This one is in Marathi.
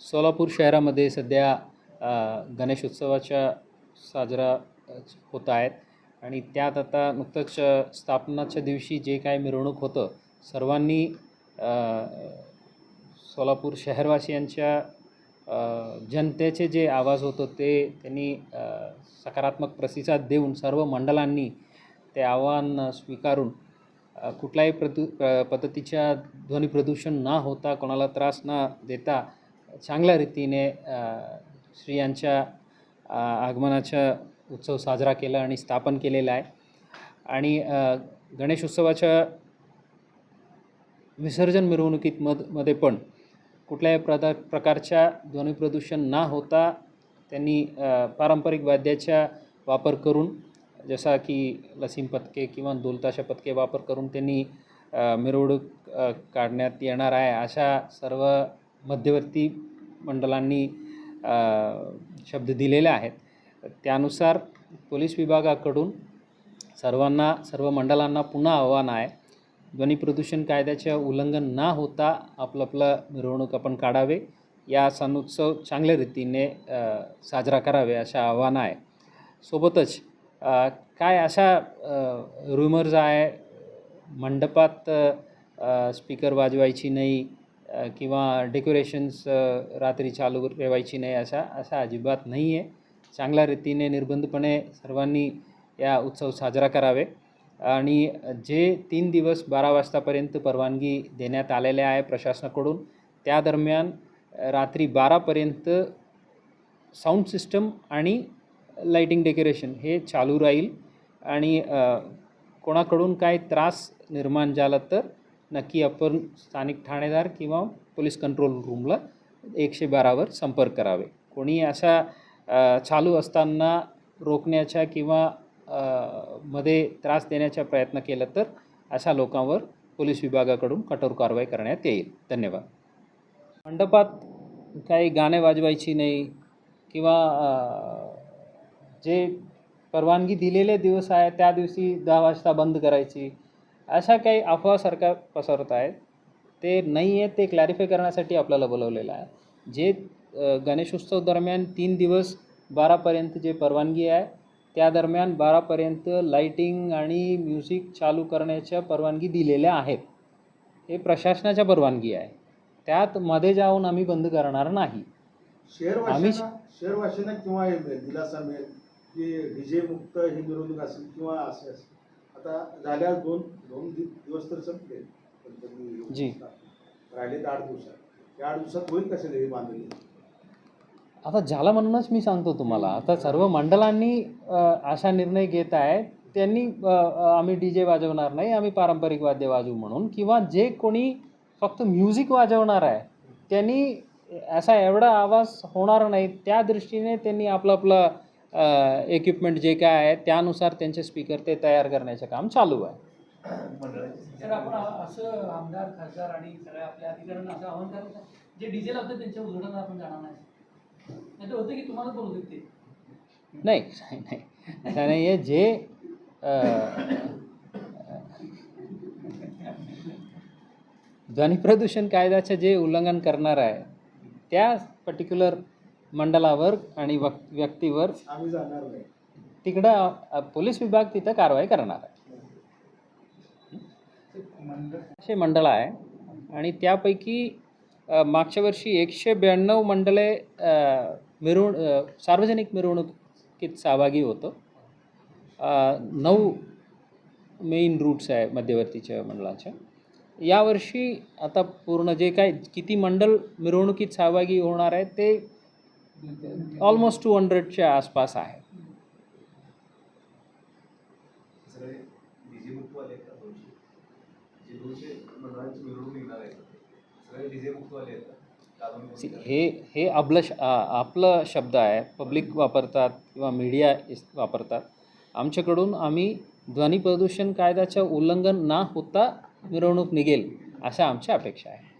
सोलापूर शहरामध्ये सध्या गणेशोत्सवाच्या साजरा होत आहेत. आणि त्यात आता नुकतंच स्थापनाच्या दिवशी जे काय मिरवणूक होतं सर्वांनी सोलापूर शहरवासियांच्या जनतेचे जे आवाज होतं ते त्यांनी सकारात्मक प्रतिसाद देऊन सर्व मंडळांनी ते आव्हान स्वीकारून कुठल्याही प्रदू पद्धतीच्या ध्वनी प्रदूषण न होता कोणाला त्रास न देता चांगल्या रीतीने स्त्रियांच्या आगमनाचा उत्सव साजरा केला आणि स्थापन केलेला आहे. आणि गणेश उत्सवाच्या विसर्जन मिरवणुकीत मधमध्ये पण कुठल्याही प्रदा प्रकारच्या ध्वनी प्रदूषण न होता त्यांनी पारंपरिक वाद्याचा वापर करून जसा की लसीम पथके किंवा दोलताशा पथके वापर करून त्यांनी मिरवणूक काढण्यात येणार आहे. अशा सर्व मध्यवर्ती मंडळांनी शब्द दिलेले आहेत. त्यानुसार पोलीस विभागाकडून सर्वांना सर्व मंडळांना पुन्हा आव्हान आहे. ध्वनी प्रदूषण कायद्याचे उल्लंघन न होता आपलं आपलं मिरवणूक आपण काढावे. या सण उत्सव चांगल्या रीतीने साजरा करावे अशा आव्हान आहे. सोबतच काय अशा रुमर्स आहे मंडपात स्पीकर वाजवायची नाही किंवा डेकोरेशन्स रात्री चालू ठेवायची नाही अशा अशा अजिबात नाही आहे चांगल्या रीतीने निर्बंधपणे सर्वांनी या उत्सव साजरा करावे. आणि जे तीन दिवस बारा वाजतापर्यंत परवानगी देण्यात आलेल्या आहे प्रशासनाकडून त्या दरम्यान रात्री बारापर्यंत साऊंड सिस्टम आणि लाईटिंग डेकोरेशन हे चालू राहील आणि कोणाकडून काय त्रास निर्माण झाला तर नक्की आपण स्थानिक ठाणेदार किंवा पोलीस कंट्रोल रूमला एकशे बारावर संपर्क करावे. कोणी अशा चालू असताना रोखण्याच्या किंवा मध्ये त्रास देण्याचा प्रयत्न केला तर अशा लोकांवर पोलीस विभागाकडून कठोर कारवाई करण्यात येईल. धन्यवाद. मंडपात काही गाणे वाजवायची नाही किंवा जे परवानगी दिलेले दिवस आहे त्या दिवशी दहा वाजता बंद करायची अशा काही अफवा सरकार पसरत आहेत. ते नाही आहे ते क्लॅरिफाय करण्यासाठी आपल्याला बोलवलेलं आहे. जे गणेशोत्सव दरम्यान तीन दिवस बारापर्यंत जे परवानगी आहे त्या दरम्यान बारापर्यंत लाईटिंग आणि म्युझिक चालू करण्याच्या परवानगी दिलेल्या आहेत. हे प्रशासनाच्या परवानगी आहे. त्यात मध्ये जाऊन आम्ही बंद करणार नाही. आम्ही- किंवा दिलासा मिळेल? की डीजे मुक्त ही मिरवणूक असेल किंवा असे असेल. आता झाल्या दोन दोन दिवस तर संपले. जी. राहिले आठ दिवसात. या आठ दिवसात होईल कसे हे बांधले आता झाला म्हणूनच मी सांगतो तुम्हाला आता सर्व मंडळांनी असा निर्णय घेत आहे त्यांनी आम्ही डी जे वाजवणार नाही आम्ही पारंपरिक वाद्य वाजवू म्हणून किंवा जे कोणी फक्त म्युझिक वाजवणार आहे त्यांनी असा एवढा आवाज होणार नाही त्या दृष्टीने त्यांनी आपलं आपलं इक्विपमेंट जे काय आहे त्यानुसार त्यांचे स्पीकर ते तयार करण्याचं काम चालू आहे. सर आपण आ- असं आमदार खासदार आणि सगळ्या आपल्या अधिकाऱ्यांना असं आव्हान करायचं जे डिझेल लावतात त्यांच्या उघडणार आपण जाणार नाही. नाही होतं की तुम्हाला आहे जे ध्वनी प्रदूषण कायद्याचं जे उल्लंघन करणार आहे त्या पर्टिक्युलर मंडळावर आणि वक व्यक्तीवर आम्ही जाणार नाही. तिकडं अ, पोलीस विभाग तिथं कारवाई करणार आहे. असे मंडळ आहे आणि त्यापैकी अ, मागच्या वर्षी एकशे ब्याण्णव मंडळे अ, मिरवण अ, सार्वजनिक मिरवणुकीत सहभागी होतं. अ, नऊ मेन रूट्स आहे मध्यवर्तीच्या मंडळाच्या. यावर्षी आता पूर्ण जे काय किती मंडळ मिरवणुकीत सहभागी होणार आहे ते ऑलमोस्ट टू हंड्रेडच्या आसपास आहे. हे हे आपलं श आपलं शब्द आहे. पब्लिक वापरतात किंवा मीडिया इस वापरतात. आमच्याकडून आम्ही ध्वनी प्रदूषण कायद्याचं उल्लंघन न होता मिरवणूक निघेल अशा आमच्या अपेक्षा आहे.